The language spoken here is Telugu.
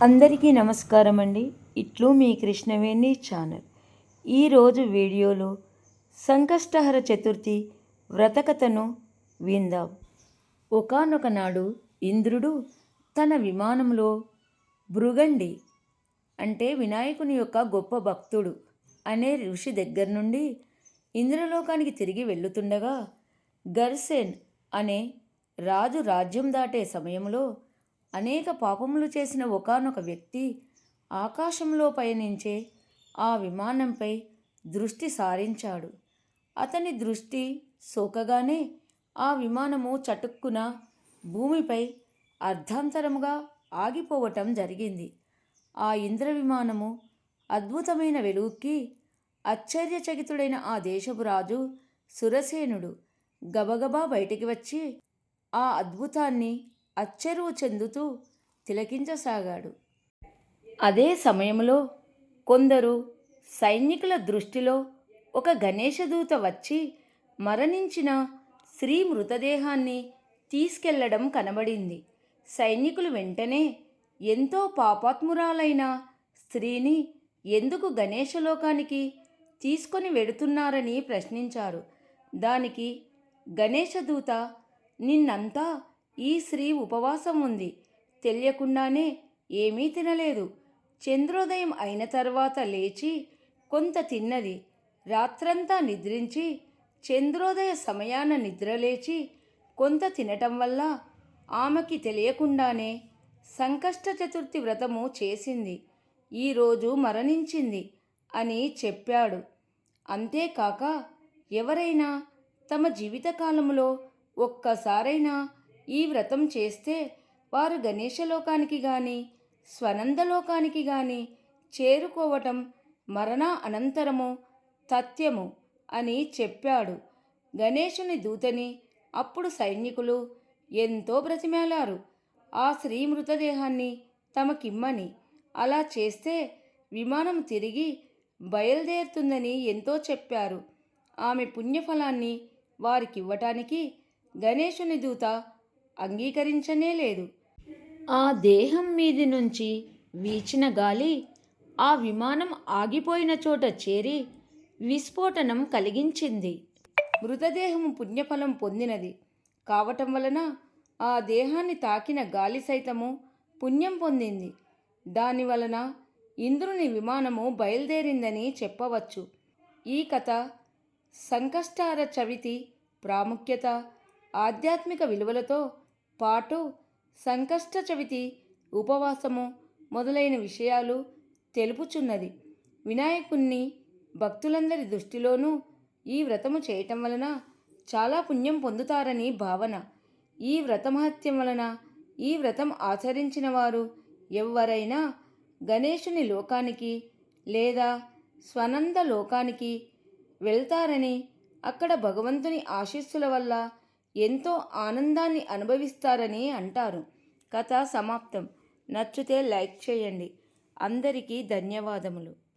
అందరికీ నమస్కారం అండి ఇట్లు మీ కృష్ణవేణి ఛానల్. ఈరోజు వీడియోలో సంకష్టహర చతుర్థి వ్రతకథను విందాం. ఒకనొక నాడు ఇంద్రుడు తన విమానంలో భృగండి అంటే వినాయకుని యొక్క గొప్ప భక్తుడు అనే ఋషి దగ్గర నుండి ఇంద్రలోకానికి తిరిగి వెళ్ళుతుండగా గర్సేన్ అనే రాజు రాజ్యం దాటే సమయంలో అనేక పాపములు చేసిన ఒకానొక వ్యక్తి ఆకాశంలో పయనించే ఆ విమానంపై దృష్టి సారించాడు. అతని దృష్టి సోకగానే ఆ విమానము చటుక్కున భూమిపై అర్ధాంతరముగా ఆగిపోవటం జరిగింది. ఆ ఇంద్ర విమానము అద్భుతమైన వెలుగుకి ఆశ్చర్యచకితుడైన ఆ దేశపు రాజు సురసేనుడు గబగబా బయటికి వచ్చి ఆ అద్భుతాన్ని అచ్చెరువు చెందుతూ తిలకించసాగాడు. అదే సమయంలో కొందరు సైనికుల దృష్టిలో ఒక గణేశదూత వచ్చి మరణించిన స్త్రీ మృతదేహాన్ని తీసుకెళ్ళడం కనబడింది. సైనికులు వెంటనే ఎంతో పాపాత్మురాలైన స్త్రీని ఎందుకు గణేశలోకానికి తీసుకొని వెడుతున్నారని ప్రశ్నించారు. దానికి గణేశదూత నిన్నంతా ఈ స్త్రీ ఉపవాసం ఉంది. తెలియకుండానే ఏమీ తినలేదు. చంద్రోదయం అయిన తర్వాత లేచి కొంత తిన్నది. రాత్రంతా నిద్రించి చంద్రోదయ సమయాన నిద్రలేచి కొంత తినటం వల్ల ఆమెకి తెలియకుండానే సంకష్ట చతుర్థి వ్రతము చేసింది. ఈరోజు మరణించింది అని చెప్పాడు. అంతేకాక ఎవరైనా తమ జీవితకాలంలో ఒక్కసారైనా ఈ వ్రతం చేస్తే వారు గణేశలోకానికి గాని స్వనందలోకానికి గాని చేరుకోవటం మరణ అనంతరము తథ్యము అని చెప్పాడు. గణేశుని దూతని అప్పుడు సైనికులు ఎంతో బ్రతిమేలారు. ఆ స్త్రీ మృతదేహాన్ని తమకిమ్మని. అలా చేస్తే విమానం తిరిగి బయలుదేరుతుందని ఎంతో చెప్పారు. ఆమె పుణ్యఫలాన్ని వారికివ్వటానికి గణేశుని దూత అంగీకరించనే లేదు. ఆ దేహం మీది నుంచి వీచిన గాలి ఆ విమానం ఆగిపోయిన చోట చేరి విస్ఫోటనం కలిగించింది. మృతదేహం పుణ్యఫలం పొందినది. కావటం వలన ఆ దేహాన్ని తాకిన గాలి సైతము పుణ్యం పొందింది. దాని వలన ఇంద్రుని విమానము బయలుదేరిందని చెప్పవచ్చు. ఈ కథ సంకష్టార చవితి ప్రాముఖ్యత ఆధ్యాత్మిక విలువలతో పాటు సంకష్ట చవితి ఉపవాసము మొదలైన విషయాలు తెలుపుచున్నది. వినాయకుణ్ణి భక్తులందరి దృష్టిలోనూ ఈ వ్రతము చేయటం వలన చాలా పుణ్యం పొందుతారని భావన. ఈ వ్రతమహత్యం వలన ఈ వ్రతం ఆచరించిన వారు ఎవరైనా గణేశుని లోకానికి లేదా స్వనంద లోకానికి వెళ్తారని అక్కడ భగవంతుని ఆశీస్సుల వల్ల ఎంతో ఆనందాన్ని అనుభవిస్తారని అంటారు. కథ సమాప్తం. నచ్చితే లైక్ చేయండి. అందరికీ ధన్యవాదములు.